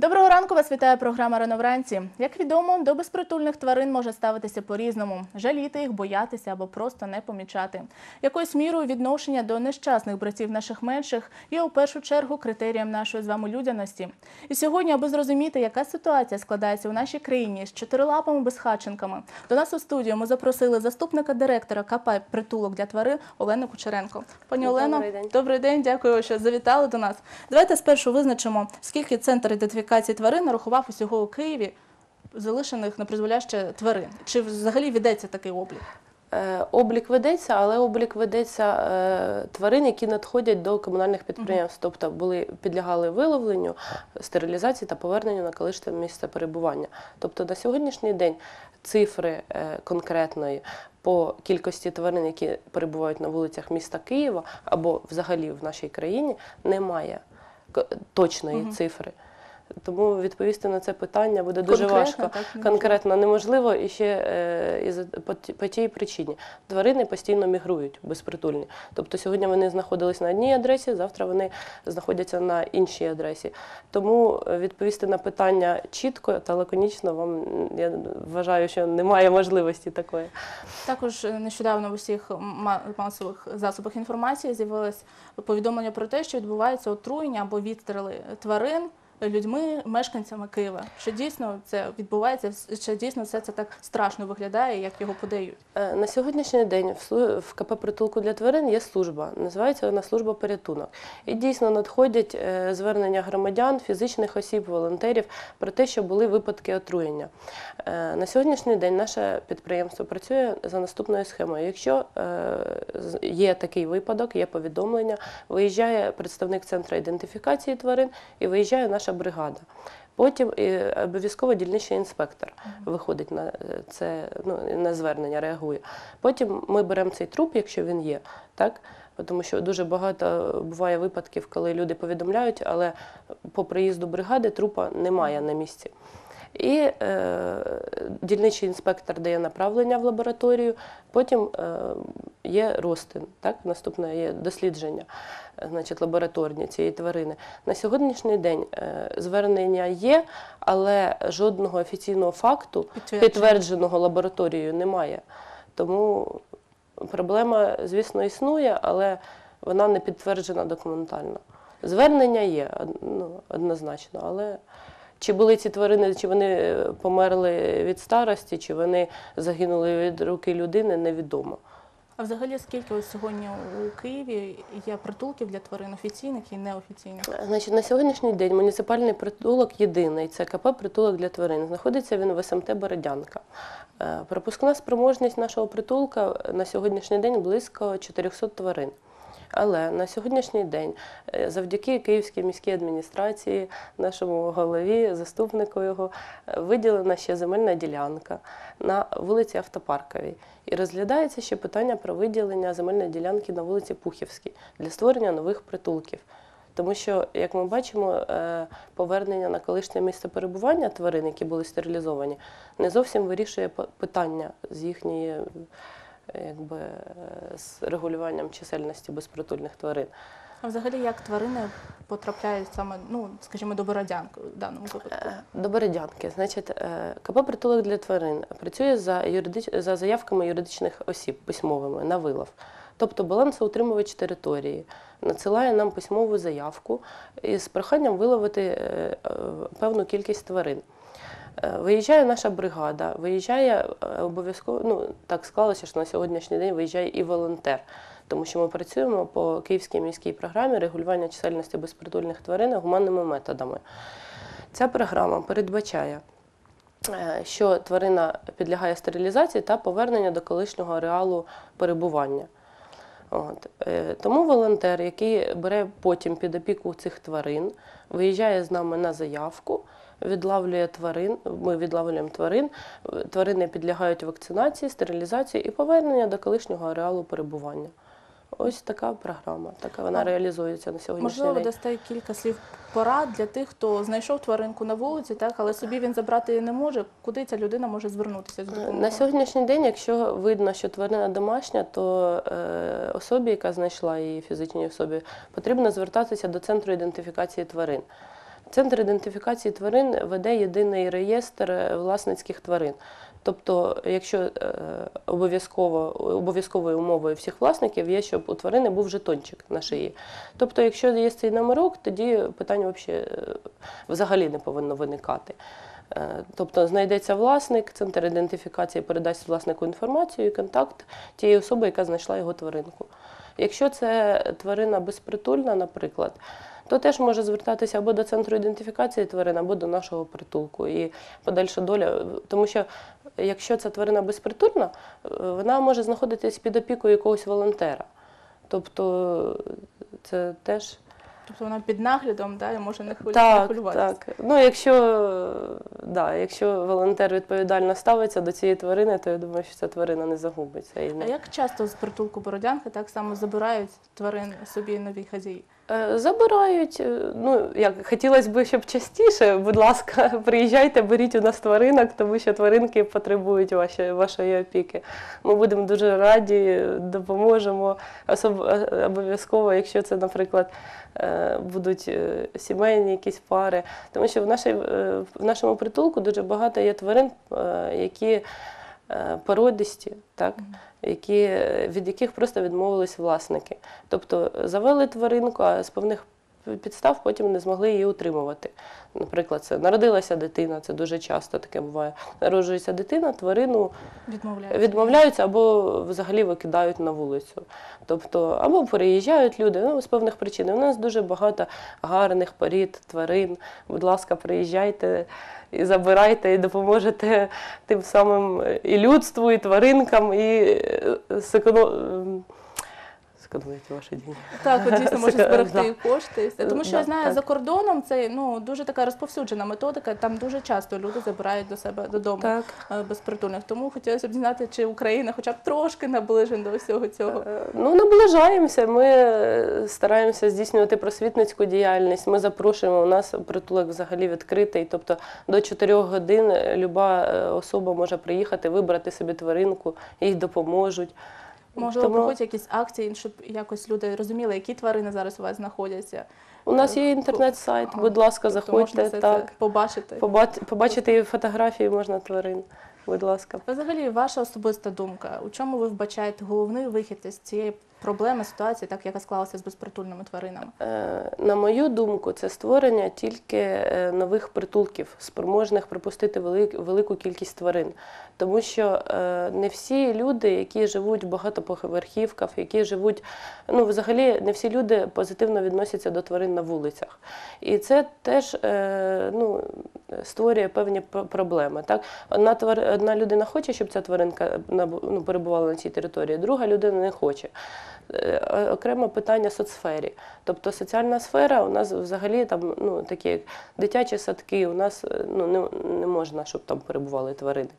Доброго ранку вас вітає програма «Рано вранці». Як відомо, до безпритульних тварин може ставитися по-різному: жаліти їх, боятися або просто не помічати. Якоюсь мірою відношення до нещасних братів наших менших є у першу чергу критерієм нашої з вами людяності. І сьогодні, аби зрозуміти, яка ситуація складається у нашій країні з чотирилапими безхатченками, до нас у студію ми запросили заступника директора КП притулок для тварин Олену Кучеренко. Пані Добрий Олено, день. добрий день, дякую, що завітали до нас. Давайте спершу визначимо, скільки центр ідентифікації тварин нарахував усього у Києві залишених на призволяще тварин. Чи взагалі ведеться такий облік? Е, Облік ведеться, але облік ведеться е, тварин, які надходять до комунальних підприємств, тобто були підлягали виловленню, стерилізації та поверненню на колишнє місце перебування. Тобто на сьогоднішній день цифри е, конкретної по кількості тварин, які перебувають на вулицях міста Києва або взагалі в нашій країні, немає к- точної цифри. Тому відповісти на це питання буде дуже Конкретно, важко. так, Конкретно неможливо і ще е, із по, по тій причині. Тварини постійно мігрують безпритульні. Тобто сьогодні вони знаходились на одній адресі, завтра вони знаходяться на іншій адресі. Тому е, відповісти на питання чітко та лаконічно вам я вважаю, що немає можливості такої. Також е, нещодавно в усіх масових засобах інформації з'явилось повідомлення про те, що відбувається отруєння або відстріли тварин людьми, мешканцями Києва. Що дійсно це відбувається, що дійсно все це так страшно виглядає, як його подають. Е, На сьогоднішній день в КП притулку для тварин є служба, називається вона служба порятунок. І дійсно надходять е, звернення громадян, фізичних осіб, волонтерів про те, що були випадки отруєння. Е, На сьогоднішній день наше підприємство працює за наступною схемою. Якщо є такий випадок, є повідомлення, виїжджає представник центру ідентифікації тварин і виїжджає наша бригада. Потім е, обов'язково дільничний інспектор виходить на е, це ну, на звернення, реагує. Потім ми беремо цей труп, якщо він є, так? Тому що дуже багато буває випадків, коли люди повідомляють, але по приїзду бригади трупа немає на місці. І е, дільничий інспектор дає направлення в лабораторію, потім е, є розтин, так? наступне є дослідження значить, лабораторні цієї тварини. На сьогоднішній день е, звернення є, але жодного офіційного факту, підтвердженого лабораторією, немає. Тому проблема, звісно, існує, але вона не підтверджена документально. Звернення є ну, однозначно, але чи були ці тварини, чи вони е, померли від старості, чи вони загинули від руки людини, невідомо. А взагалі, скільки ось сьогодні у Києві є притулків для тварин офіційних і неофіційних? Значить, на сьогоднішній день муніципальний притулок єдиний це КП притулок для тварин. Знаходиться він в СМТ Бородянка. Е, Пропускна спроможність нашого притулка на сьогоднішній день близько 400 тварин. Але на сьогоднішній день, е, завдяки Київській міській адміністрації, нашому голові, заступнику його, е, виділена ще земельна ділянка на вулиці Автопарковій. І розглядається ще питання про виділення земельної ділянки на вулиці Пухівській для створення нових притулків. Тому що, як ми бачимо, е, повернення на колишнє місце перебування тварин, які були стерилізовані, не зовсім вирішує питання з їхньої якби, е, з регулюванням чисельності безпритульних тварин. А взагалі, як тварини потрапляють саме, ну скажімо, до Бородянки в даному випадку? Е, До Бередянки. Значить, е, КП притулок для тварин працює за, юридич... за заявками юридичних осіб письмовими на вилов. Тобто балансоутримувач території надсилає нам письмову заявку із проханням виловити певну кількість тварин. Е, Виїжджає наша бригада, виїжджає е, обов'язково, ну так склалося, що на сьогоднішній день виїжджає і волонтер, тому що ми працюємо по Київській міській програмі регулювання чисельності безпритульних тварин гуманними методами. Ця програма передбачає, е, що тварина підлягає стерилізації та повернення до колишнього ареалу перебування. От. Тому волонтер, який бере потім під опіку цих тварин, виїжджає з нами на заявку, відлавлює тварин, ми відлавлюємо тварин, тварини підлягають вакцинації, стерилізації і повернення до колишнього ареалу перебування. Ось така програма, така вона А, реалізується на сьогоднішній Можливо, день. дасте кілька слів порад для тих, хто знайшов тваринку на вулиці, так але собі він забрати її не може. Куди ця людина може звернутися з допомогою? На сьогоднішній день, якщо видно, що тварина домашня, то е, особі, яка знайшла її фізичній особі, потрібно звертатися до центру ідентифікації тварин. Центр ідентифікації тварин веде єдиний реєстр е, власницьких тварин. Тобто, якщо е, обов'язково обов'язковою умовою всіх власників є, щоб у тварини був жетончик на шиї. Тобто, якщо є цей номерок, тоді питань взагалі, взагалі не повинно виникати. Е, Тобто знайдеться власник, центр ідентифікації передасть власнику інформацію і контакт тієї особи, яка знайшла його тваринку. Якщо це тварина безпритульна, наприклад, то теж може звертатися або до центру ідентифікації тварин, або до нашого притулку. І подальша доля, тому що якщо ця тварина безпритульна, е, вона може знаходитись під опікою якогось волонтера. Тобто це теж Тобто вона під наглядом, да, і може не хвилю- не так, так. Ну, якщо, да, якщо волонтер відповідально ставиться до цієї тварини, то я думаю, що ця тварина не загубиться. І А як часто з притулку Бородянки так само забирають тварин собі нові хазії? Е, Забирають. е, Ну, як хотілося б, щоб частіше, будь ласка, приїжджайте, беріть у нас тваринок, тому що тваринки потребують вашої, вашої опіки. Ми будемо дуже раді, допоможемо. Особ- е, Обов'язково, якщо це, наприклад, будуть сімейні якісь пари. Тому що в, нашій, в нашому притулку дуже багато є тварин, які породисті, так? які, від яких просто відмовились власники. Тобто завели тваринку, а з певних підстав потім не змогли її утримувати. Наприклад, це народилася дитина, це дуже часто таке буває. Народжується дитина, тварину Відмовляють? відмовляються або взагалі викидають на вулицю. Тобто, або переїжджають люди ну, з певних причин. У нас дуже багато гарних порід, тварин. Будь ласка, приїжджайте і забирайте, і допоможете тим самим і людству, і тваринкам, і е, зекономити ваші деньги. Так, от дійсно може зберегти кошти. Тому що я знаю, за кордоном це ну дуже така розповсюджена методика. Там дуже часто люди забирають до себе додому е, безпритульних. Тому хотілося б знати, чи Україна, хоча б трошки наближена до всього цього. Е, Ну, наближаємося. Ми е, стараємося здійснювати просвітницьку діяльність. Ми запрошуємо. У нас притулок взагалі відкритий. Тобто до 4 годин люба особа може приїхати, вибрати собі тваринку, їй допоможуть. Можливо, Тому проходять якісь акції, щоб якось люди розуміли, які тварини зараз у вас знаходяться. у нас є інтернет-сайт. Ага. Будь ласка, заходьте можна Так це побачити. Побач- побачити фотографії можна тварин. Будь ласка. Взагалі, ваша особиста думка, у чому ви вбачаєте головний вихід із цієї проблеми, ситуації, так яка склалася з безпритульними тваринами? Е, На мою думку, це створення тільки е, нових притулків, спроможних припустити велику кількість тварин. Тому що е, не всі люди, які живуть в багатоповерхівках, які живуть, ну взагалі не всі люди позитивно відносяться до тварин на вулицях. І це теж ну, створює певні проблеми. Так? Одна, твар... Одна людина хоче, щоб ця тваринка ну, перебувала на цій території, друга людина не хоче. Е, Окреме питання соцсфері. Тобто соціальна сфера у нас взагалі там ну, такі дитячі садки, у нас е, ну, не, не можна, щоб там перебували тварини.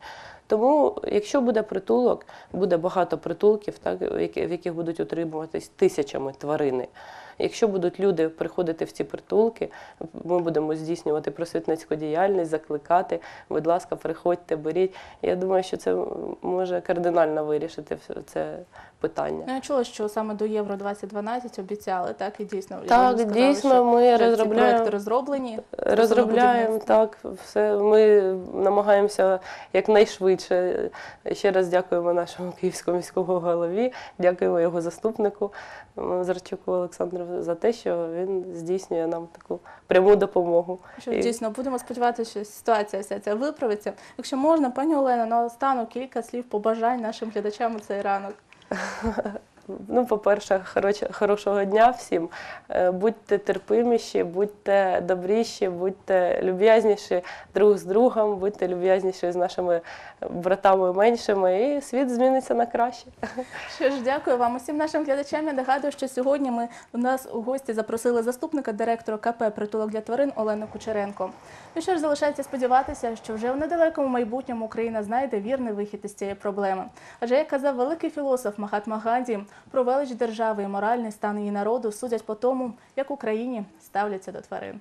Тому, якщо буде притулок, буде багато притулків, так, в яких будуть утримуватись тисячами тварини. Якщо будуть люди приходити в ці притулки, ми будемо здійснювати просвітницьку діяльність, закликати, будь ласка, приходьте, беріть. Я думаю, що це може кардинально вирішити це питання. Ну, я чула, що саме до Євро 2012 обіцяли, так і дійсно Так, можу сказати, дійсно, ми вже ці розробляємо. розроблені. Розробляємо так, все. Ми намагаємося якнайшвидше. Ще раз дякуємо нашому київському міському голові, дякуємо його заступнику Зарчуку Олександру за те, що він здійснює нам таку пряму допомогу. Що І- дійсно будемо сподіватися, що ситуація вся ця виправиться. Якщо можна, пані Олена, наостанок кілька слів побажань нашим глядачам у цей ранок. Ну, по-перше, хорош- хорошого дня всім. Е, Будьте терпиміші, будьте добріші, будьте люб'язніші друг з другом, будьте люб'язніші з нашими братами меншими, і світ зміниться на краще. Що ж, дякую вам усім нашим глядачам. Я нагадую, що сьогодні ми у нас у гості запросили заступника директора КП Притулок для тварин Олену Кучеренко. Ну що ж, залишається сподіватися, що вже в недалекому майбутньому Україна знайде вірний вихід із цієї проблеми. Адже як казав великий філософ Махатма Ганді, про велич держави і моральний стан її народу судять по тому, як Україні ставляться до тварин.